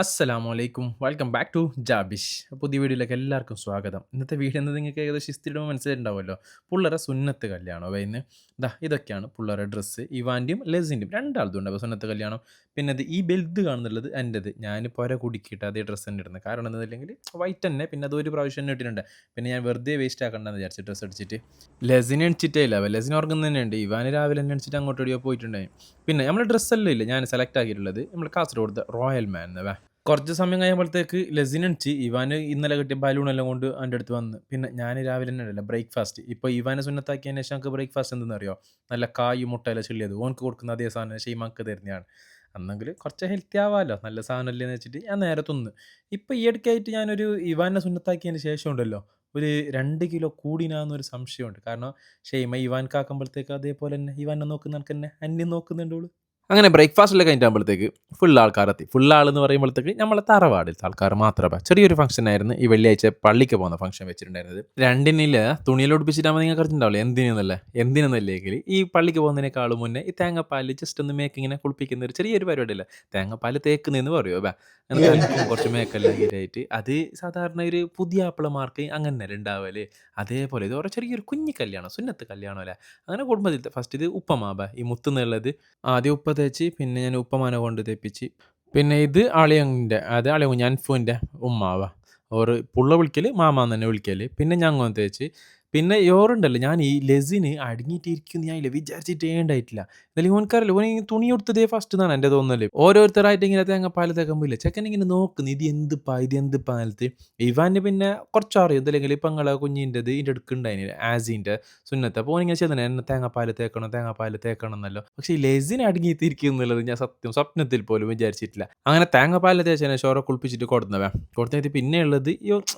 അസ്സലാമു അലൈക്കും welcome back to ജാബിഷ്. പുതിയ വീഡിയോയിലേക്ക് എല്ലാവർക്കും സ്വാഗതം. ഇന്നത്തെ വീഡിയോ എന്നത് നിങ്ങൾക്ക് ഏകദേശം ഇസ്തിരിടുമ്പോൾ മനസ്സിലുണ്ടാവുമല്ലോ പുള്ളേരെ സുന്നത്ത് കല്യാണം. വൈന്ന് ദാ ഇതൊക്കെയാണ് പുള്ളറെ ഡ്രസ്സ് ഇവാന്റെയും ലെസിന്റെയും രണ്ടാളതും ഉണ്ട് അപ്പോൾ സുന്നത്ത് കല്യാണം. പിന്നെ അത് ഈ ബെൽത്ത് കാണുന്നുള്ളത് എന്റെത്. ഞാൻ പുര കുടുക്കിയിട്ട് അതേ ഡ്രസ്സ് തന്നെ ഇടുന്നത്. കാരണം എന്താണെങ്കിൽ വൈറ്റ് തന്നെ. പിന്നെ അത് ഒരു പ്രാവശ്യം തന്നെ ഇട്ടിട്ടുണ്ട്. പിന്നെ ഞാൻ വെറുതെ വേസ്റ്റ് ആക്കണ്ടെന്ന് വിചാരിച്ചു ഡ്രസ്സ് അടിച്ചിട്ട്. ലെസിനെ അടിച്ചിട്ടേ ഇല്ല. ലെസിന് ഉറങ്ങുന്ന തന്നെ ഉണ്ട്. ഇവാന് രാവിലെ തന്നെ അടിച്ചിട്ട് അങ്ങോട്ട് എവിടെയോ പോയിട്ടുണ്ടായി. പിന്നെ നമ്മുടെ ഡ്രസ്സെല്ലാം ഇല്ല. ഞാൻ സെലക്ട് ആക്കിയിട്ടുള്ളത് നമ്മൾ കാസർഗോഡ് റോയൽ മാൻ എന്നവ കുറച്ച് സമയം കഴിയുമ്പോഴത്തേക്ക് ലെസിനടിച്ച് ഇവാന് ഇന്നലെ കിട്ടിയ ബലൂണെല്ലാം കൊണ്ട് എന്റെ അടുത്ത് വന്ന്. പിന്നെ ഞാൻ രാവിലെ തന്നെ അല്ല ബ്രേക്ക്ഫാസ്റ്റ് ഇപ്പോൾ ഇവാനെ സുന്നത്താക്കിയതിന് ശേഷം നമുക്ക് ബ്രേക്ക്ഫാസ്റ്റ് എന്തെന്ന് അറിയോ നല്ല കായ് മുട്ടയെല്ലാം ചെള്ളിയത് ഓനക്ക് കൊടുക്കുന്ന അതേ സാധനം ഷെയ്മാക്ക് തരുന്നതാണ്. അന്നെങ്കിൽ കുറച്ച് ഹെൽത്തി ആവാമല്ലോ നല്ല സാധനമല്ലേ എന്ന് വെച്ചിട്ട് ഞാൻ നേരെ തിന്ന്. ഇപ്പോൾ ഈ ഇടയ്ക്കായിട്ട് ഞാനൊരു ഇവാനെ സുന്നത്താക്കിയതിന് ശേഷം ഉണ്ടല്ലോ ഒരു രണ്ട് കിലോ കൂടിനാന്നൊരു സംശയമുണ്ട്. കാരണം ഷെയ്മ ഇവാൻ കാക്കുമ്പോഴത്തേക്ക് അതേപോലെ തന്നെ ഇവാനെ നോക്കുന്ന എനിക്ക് തന്നെ അന്യം നോക്കുന്നുണ്ടോളൂ അങ്ങനെ ബ്രേക്ക്ഫാസ്റ്റിൽ കഴിഞ്ഞിട്ടാകുമ്പോഴത്തേക്ക് ഫുൾ ആൾക്കാരെത്തി. ഫുൾ ആൾ എന്ന് പറയുമ്പോഴത്തേക്ക് നമ്മളെ തറവാടിലത്തെ ആൾക്കാർ മാത്രമേ ചെറിയൊരു ഫംഗ്ഷൻ ആയിരുന്നു. ഈ വെള്ളിയാഴ്ച പള്ളിക്ക് പോകുന്ന ഫംഗ്ഷൻ വെച്ചിട്ടുണ്ടായിരുന്നത്. രണ്ടിനില്ല തുണിയിൽ ഒടിപ്പിച്ചിട്ടാകുമ്പോൾ നിങ്ങൾ അറിഞ്ഞിട്ടുണ്ടാവില്ല? എന്തിനെന്നല്ല? എന്തിനെന്നല്ലെങ്കിൽ ഈ പള്ളിക്ക് പോകുന്നതിനേക്കാളും മുന്നേ ഈ തേങ്ങാപ്പാൽ ജസ്റ്റ് ഒന്ന് മേക്കിങ്ങനെ കുളിപ്പിക്കുന്ന ഒരു ചെറിയൊരു പരിപാടിയില്ല? തേങ്ങാപ്പാൽ തേക്കുന്നതെന്ന് പറയുമോ ബാ കുറച്ച് മേക്കെല്ലാം ആയിട്ട് അത് സാധാരണ ഒരു പുതിയ ആപ്പിളമാർക്ക് അങ്ങനെ ഉണ്ടാവൽ. അതേപോലെ ഇത് ഓരോ ചെറിയൊരു കുഞ്ഞു കല്യാണം സുന്നത്ത് കല്യാണം അല്ലേ അങ്ങനെ കുടുംബത്തിൽ ഫസ്റ്റ് ഇത് ഉപ്പമാബ ഈ മുത്തുന്നുള്ളത് ആദ്യം ഉപ്പ തേച്ച് പിന്നെ ഞാൻ ഉപ്പമാനെ കൊണ്ട് തേപ്പിച്ച്. പിന്നെ ഇത് അളിയന്റെ അത് ഞാൻ അൻഫുവിന്റെ ഉമ്മാവ. ഓർ പുള്ള വിളിക്കൽ മാമാന്ന് തന്നെ വിളിക്കൽ പിന്നെ ഞങ്ങൾ തേച്ച് പിന്നെ യോറുണ്ടല്ലോ ഞാൻ ഈ ലെസിന് അടങ്ങിയിട്ടിരിക്കുന്നു ഞാൻ ഇല്ല വിചാരിച്ചിട്ടേ ഉണ്ടായിട്ടില്ല എന്നാലും ഓൻക്കാരല്ലോ ഓൻ തുണി കൊടുത്തതേ ഫസ്റ്റ് എന്നാണ് എന്റെ തോന്നൽ. ഓരോരുത്തരായിട്ട് ഇങ്ങനെ തേങ്ങ പാൽ തേക്കുമ്പോൾ ചെക്കൻ ഇങ്ങനെ നോക്കുന്നു ഇത് എന്തിപ്പാ ഇത് എന്ത് നിലത്ത് ഇവാന് പിന്നെ കുറച്ചറിയും. ഇതല്ലെങ്കിൽ കുഞ്ഞിന്റെ കുഞ്ഞിന്റെത് ഇതിന്റെ അടുക്കുണ്ടായിന് ആസിന്റെ സുന്നത്ത്. അപ്പോൾ ഓനിങ്ങനെ ചെയ്തേ എന്നെ തേങ്ങാപ്പാൽ തേക്കണം തേങ്ങാപ്പാൽ തേക്കണം എന്നല്ലോ. പക്ഷേ ഈ ലെസിന് അടങ്ങിയിട്ടിരിക്കും എന്നുള്ളത് ഞാൻ സത്യം സ്വപ്നത്തിൽ പോലും വിചാരിച്ചിട്ടില്ല. അങ്ങനെ തേങ്ങാപ്പാൽ തേച്ചതിനെ ഷോറ കുളിപ്പിച്ചിട്ട് കൊടുന്നവേ കൊടുത്തത് പിന്നെ ഉള്ളത്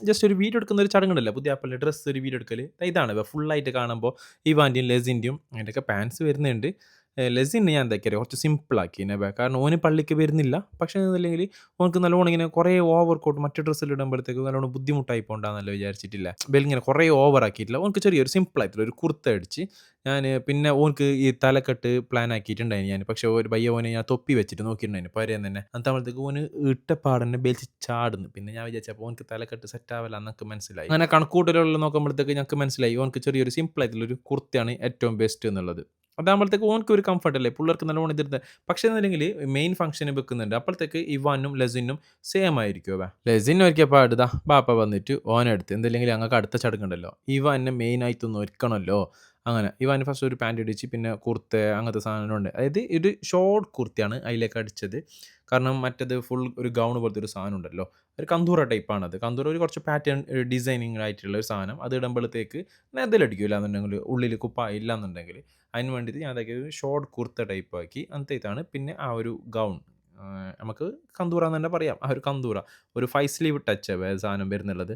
ജസ്റ്റ് ഒരു വീഡിയോ എടുക്കുന്ന ഒരു ചടങ്ങുണ്ടല്ലോ പുതിയ ആപ്പിളിന്റെ ഡ്രസ്സ് ഒരു വീഡിയോ എടുക്കൽ ഇതാണ്. ഫുള്ളായിട്ട് കാണുമ്പോൾ ഈ വാന്റിയും ലെസിന്റെയും അതിന്റെയൊക്കെ പാൻസ് വരുന്നുണ്ട്. ലെസിന് ഞാൻ എന്താക്കിയത് കുറച്ച് സിമ്പിളാക്കി എന്നെ കാരണം ഓന് പള്ളിക്ക് വരുന്നില്ല. പക്ഷേ എന്നല്ലെങ്കിൽ ഓനക്ക് നല്ലോണം ഇങ്ങനെ കുറേ ഓവർ കോട്ട് മറ്റു ഡ്രസ്സിൽ ഇടുമ്പോഴത്തേക്ക് നല്ലോണം ബുദ്ധിമുട്ടായി പോകണ്ടാന്നല്ലോ വിചാരിച്ചിട്ടില്ല. ഇങ്ങനെ കുറേ ഓവർ ആക്കിയിട്ടില്ല. ഓനക്ക് ചെറിയൊരു സിമ്പിളായിട്ടുള്ള ഒരു കുർത്ത അടിച്ച് ഞാൻ പിന്നെ ഓനക്ക് ഈ തലക്കെട്ട് പ്ലാൻ ആക്കിയിട്ടുണ്ടായിരുന്നു ഞാൻ പക്ഷേ ഒരു പയ്യ ഓനെ ഞാൻ തൊപ്പി വെച്ചിട്ട് നോക്കിയിട്ടുണ്ടായിരുന്നു. പരേന്ന് തന്നെ. അന്നത്തേക്ക് ഓന് ഇട്ടപ്പാടന്നെ ബെൽച്ച് ചാടുന്നു. പിന്നെ ഞാൻ വിചാരിച്ചപ്പോൾ ഓനക്ക് തലക്കെട്ട് സെറ്റ് ആവില്ല എന്നൊക്കെ മനസ്സിലായി. അങ്ങനെ കണക്കൂട്ടലുള്ള നോക്കുമ്പോഴത്തേക്ക് ഞങ്ങൾക്ക് മനസ്സിലായി. ഓനക്ക് ചെറിയൊരു സിമ്പിളായിട്ടുള്ള ഒരു കുർത്തയാണ് ഏറ്റവും ബെസ്റ്റ് എന്നുള്ളത്. അതാകുമ്പോഴത്തേക്ക് ഓനക്ക് ഒരു കംഫർട്ട് അല്ലേ? പിള്ളേർക്ക് നല്ലോണം ഇതിരുന്നത് പക്ഷേ എന്നുണ്ടെങ്കിൽ മെയിൻ ഫംഗ്ഷന് വെക്കുന്നുണ്ട്. അപ്പോഴത്തേക്ക് ഇവാനും ലെസിനും സെയിം ആയിരിക്കും അവ. ലെസിൻ ഒരിക്കൽ പാടുതാ ബാപ്പ വന്നിട്ട് ഓനെടുത്ത് എന്തില്ലെങ്കിൽ ഞങ്ങൾക്ക് അടുത്ത ചടങ്ങുണ്ടല്ലോ ഇവാനെ മെയിൻ ആയിട്ടൊന്ന് ഒരുക്കണമല്ലോ അങ്ങനെ. ഇവൻ ഫസ്റ്റ് ഒരു പാന്റ് അടിച്ച് പിന്നെ കുർത്ത അങ്ങനത്തെ സാധനമുണ്ട് അതായത് ഒരു ഷോർട്ട് കുർത്തയാണ് അതിലേക്ക് അടിച്ചത്. കാരണം മറ്റേത് ഫുൾ ഒരു ഗൗൺ പോലത്തെ ഒരു സാധനം ഉണ്ടല്ലോ. ഒരു കന്തൂറ ടൈപ്പാണ് അത്. കന്തൂറ ഒരു കുറച്ച് പാറ്റേൺ ഡിസൈനിങ് ആയിട്ടുള്ള ഒരു സാധനം. അത് ഇടുമ്പോഴത്തേക്ക് നെതിലടിക്കില്ല എന്നുണ്ടെങ്കിൽ ഉള്ളിൽ കുപ്പ ഇല്ല എന്നുണ്ടെങ്കിൽ അതിന് വേണ്ടിയിട്ട് ഞാൻ അതൊക്കെ ഒരു ഷോർട്ട് കുർത്ത ടൈപ്പ് ആക്കി. അന്നത്തേതാണ് പിന്നെ ആ ഒരു ഗൗൺ നമുക്ക് കന്തൂറ എന്ന് തന്നെ പറയാം. ആ ഒരു കന്തൂറ. ഒരു ഫൈവ് സ്ലീവ് ടച്ച് സാധനം വരുന്നുള്ളത്.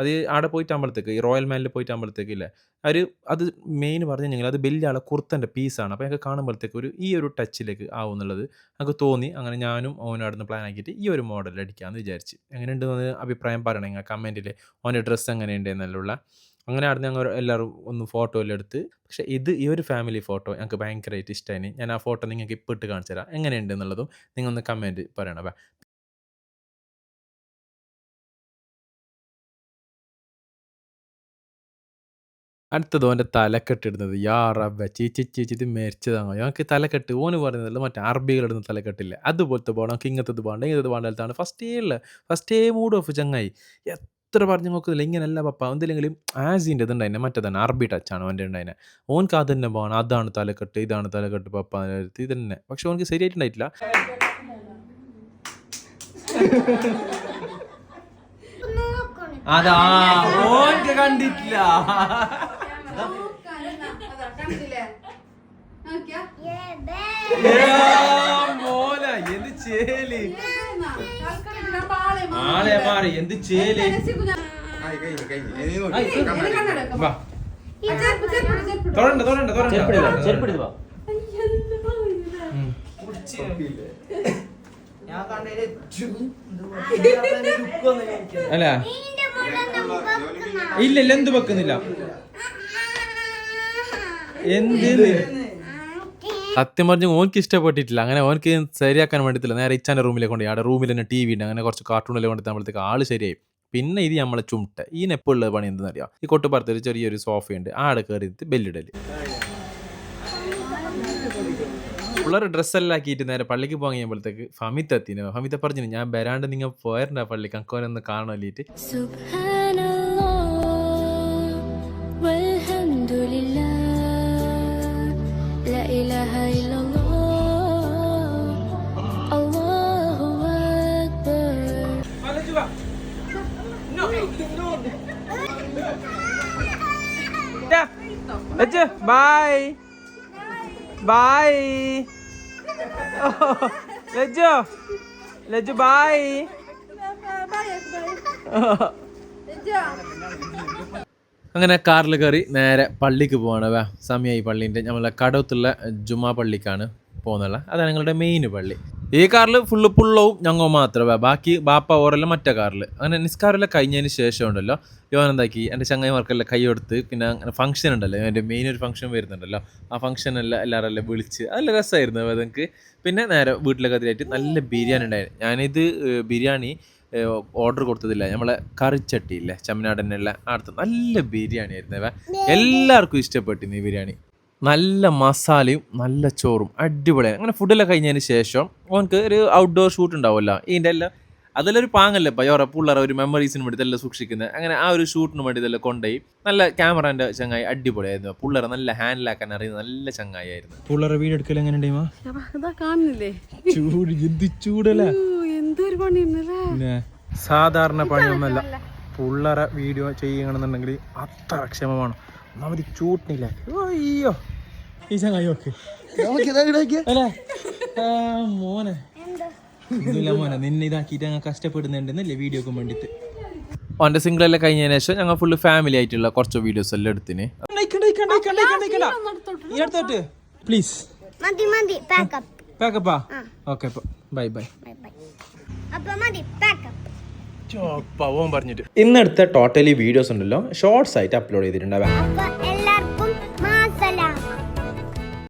അത് അവിടെ പോയിട്ടാകുമ്പോഴത്തേക്ക് ഈ റോയൽ മാനിൽ പോയിട്ടാകുമ്പോഴത്തേക്ക് ഇല്ലേ? ഒരു അത് മെയിൻ പറഞ്ഞു കഴിഞ്ഞാൽ അത് വലിയ ആളെ കുർത്തന്റെ പീസാണ് അപ്പോൾ ഞങ്ങൾക്ക് കാണുമ്പോഴത്തേക്ക് ഒരു ഈ ഒരു ടച്ചിലേക്ക് ആവും എന്നുള്ളത് ഞങ്ങൾക്ക് തോന്നി. അങ്ങനെ ഞാനും ഓനും അവിടെ നിന്ന് പ്ലാൻ ആക്കിയിട്ട് ഈ ഒരു മോഡൽ അടിക്കാമെന്ന് വിചാരിച്ച്. എങ്ങനെയുണ്ടെന്ന് അഭിപ്രായം പറയണം നിങ്ങൾ കമന്റിൽ ഓന്റെ ഡ്രസ്സ് എങ്ങനെയുണ്ട് എന്നുള്ള അങ്ങനെ അവിടെ ഞങ്ങൾ എല്ലാവരും ഒന്ന് ഫോട്ടോ എല്ലാം എടുത്ത്. പക്ഷെ ഇത് ഈ ഒരു ഫാമിലി ഫോട്ടോ ഞങ്ങൾക്ക് ഭയങ്കരമായിട്ട് ഇഷ്ടമായി ഞാൻ ആ ഫോട്ടോ നിങ്ങൾക്ക് ഇപ്പോൾ ഇട്ട് കാണിച്ചു തരാം. എങ്ങനെയുണ്ട് എന്നുള്ളതും നിങ്ങൾ ഒന്ന് കമന്റ് പറയണം അടുത്തത് ഓന്റെ തലക്കെട്ടിടുന്നത് യാ റബ്ബ ചീച്ചി ചീച്ചിട്ട് മരിച്ചതാണ്? ഞങ്ങൾക്ക് തലക്കെട്ട്. ഓന് പറയുന്നതല്ല മറ്റേ അറബികളിടുന്ന തലക്കെട്ടില്ല? അതുപോലത്തെ പോകണം നമുക്ക് ഇങ്ങനത്തെ വേണ്ട ഇങ്ങനത്തെ ഫസ്റ്റ് ഫസ്റ്റേ ഫസ്റ്റ് ഫസ്റ്റേ മൂഡ് ഓഫ് ചങ്ങായി. എത്ര പറഞ്ഞു നോക്കുന്നില്ല. ഇങ്ങനെയല്ല പപ്പ. എന്തെങ്കിലും ആസിന്റെ ഇത് ഉണ്ടായിനെ മറ്റേതാണ് അറബി ടച്ചാണ് അവന്റെ ഉണ്ടായിനെ ഓൻക്ക് അത് തന്നെ പോകണം അതാണ് തലക്കെട്ട് ഇതാണ് തലക്കെട്ട് പപ്പ ഇത് തന്നെ പക്ഷെ ഓനക്ക് ശരിയായിട്ടുണ്ടായിട്ടില്ല. അതാ. ഓൻക്ക് കണ്ടിട്ടില്ല. മോല എന്ത് ചേൽ. ആളെ മാറി. എന്ത് ചേൽ? തൊടണ്ട തൊടണ്ട അല്ല. ഇല്ല ഇല്ല എന്ത് വെക്കുന്നില്ല. എന്ത് സത്യം പറഞ്ഞു ഓനക്ക് ഇഷ്ടപ്പെട്ടിട്ടില്ല. അങ്ങനെ ഓനക്ക് ശരിയാക്കാൻ വേണ്ടിട്ടില്ല നേരെ ഇച്ചാന്റെ റൂമിലേക്ക് കൊണ്ട് അവിടെ റൂമിൽ തന്നെ ടി വി ഉണ്ട്. അങ്ങനെ കുറച്ച് കാർട്ടൂണിൽ കൊണ്ട് നമ്മളത്തേക്ക് ആൾ ശരിയായി. പിന്നെ ഇത് നമ്മളെ ചുമട്ട്. ഈ നെപ്പുള്ള പണി എന്തെന്നറിയാം ഈ കൊട്ടുപ്പുറത്ത് ഒരു ചെറിയൊരു സോഫയുണ്ട് ആടെ കയറിയിട്ട് ബെല്ലിടൽ പിള്ളേർ ഡ്രസ്സെല്ലാം ആക്കിയിട്ട് നേരെ പള്ളിക്ക് പോകാൻ കഴിയുമ്പോഴത്തേക്ക് ഫമിത്ത് എത്തിന് ഫമിത്ത പറഞ്ഞു ഞാൻ വരാണ്ട് നിങ്ങൾ പോയണ്ട പള്ളിക്ക്. അക്കോനൊന്ന് കാണാനിട്ട് ബായ്. ബായ്. ലജ്ജോ. ലജ്ജു ബായ്. അങ്ങനെ കാറിൽ കയറി നേരെ പള്ളിക്ക് പോവാണ് വേ. സമയമായി പള്ളീന്റെ. നമ്മളെ കടവത്തുള്ള ജുമാ പള്ളിക്കാണ് പോകുന്നുള്ള അതാണ് ഞങ്ങളുടെ മെയിൻ പള്ളി. ഈ കാറിൽ ഫുള്ള് പുള്ളവും ഞങ്ങോ മാത്രമേ. ബാക്കി ബാപ്പ ഓരെല്ലാം മറ്റേ കാറിൽ അങ്ങനെ നിസ്കാരമെല്ലാം കഴിഞ്ഞതിന് ശേഷം ഉണ്ടല്ലോ യോൻ എന്താക്കി? എന്റെ ചങ്ങായിമാർക്കെല്ലാം കൈ കൊടുത്ത് പിന്നെ അങ്ങനെ ഫംഗ്ഷൻ ഉണ്ടല്ലോ. എന്റെ മെയിൻ ഒരു ഫംഗ്ഷൻ വരുന്നുണ്ടല്ലോ. ആ ഫംഗ്ഷനെല്ലാം എല്ലാവരും എല്ലാം വിളിച്ച് നല്ല രസമായിരുന്നു അതെനിക്ക് പിന്നെ നേരെ വീട്ടിലൊക്കെ അതിലായിട്ട് നല്ല ബിരിയാണി ഉണ്ടായിരുന്നു. ഞാനിത് ബിരിയാണി ഓർഡർ കൊടുത്തതില്ല. നമ്മളെ കറിച്ചട്ടിയില്ലേ ചമ്മനാടനെല്ലാം അടുത്ത് നല്ല ബിരിയാണി ആയിരുന്നു എല്ലാവർക്കും ഇഷ്ടപ്പെട്ടിരുന്നു ഈ ബിരിയാണി. നല്ല മസാലയും നല്ല ചോറും. അടിപൊളിയാണ് അങ്ങനെ ഫുഡെല്ലാം കഴിഞ്ഞതിന് ശേഷം ഓനക്ക് ഒരു ഔട്ട്ഡോർ ഷൂട്ട് ഉണ്ടാവുമല്ലോ. ഇതിന്റെ എല്ലാം അതെല്ലാം ഒരു പാങ്ങല്ലേ പയ്യോറ പിള്ളേർ ഒരു മെമ്മറീസിന് വേണ്ടി ഇതെല്ലാം സൂക്ഷിക്കുന്നത് അങ്ങനെ ആ ഒരു ഷൂട്ടിന് വേണ്ടി ഇതെല്ലാം കൊണ്ടുപോയി. നല്ല ക്യാമറന്റെ ചങ്ങായി അടിപൊളിയായിരുന്നു. പിള്ളേരെ നല്ല ഹാൻഡിലാക്കാൻ അറിയുന്ന നല്ല ചങ്ങായി ആയിരുന്നു പിള്ളേരെ വീഡിയോ എടുക്കൽ എങ്ങനെ കാണുന്നില്ലേ? ചൂട് എന്ത് ചൂടല്ലേ? എന്തൊരു പണിയുന്നല്ലേ സാധാരണ പണിയൊന്നുമല്ല. പുള്ളറ വീഡിയോ ചെയ്യണമെന്നുണ്ടെങ്കിൽ അത്ര ക്ഷമമാണ്. ഒന്നാമത് ചൂട്ടിനില്ല. അയ്യോ. ഈ ചങ്ങായി ഓക്കെ മോനെ. ഇല്ല മോനെ നിന്നെ ഇതാക്കിയിട്ട് ഞങ്ങൾ കഷ്ടപ്പെടുന്നുണ്ടെന്നല്ലേ വീഡിയോക്ക് വേണ്ടിയിട്ട് ഓന്റെ സിംഗിൾ എല്ലാം കഴിഞ്ഞതിന് ശേഷം ഞങ്ങൾ ഫുള്ള് ഫാമിലി ആയിട്ടുള്ള കുറച്ച് വീഡിയോസ് എല്ലാം എടുത്തിന്. Please bye bye bye bye ഇന്നെടുത്ത totally videos ഉണ്ടല്ലോ. ഷോർട്സ് ആയിട്ട് അപ്ലോഡ് ചെയ്തിട്ടുണ്ടാവാം. അപ്പൊ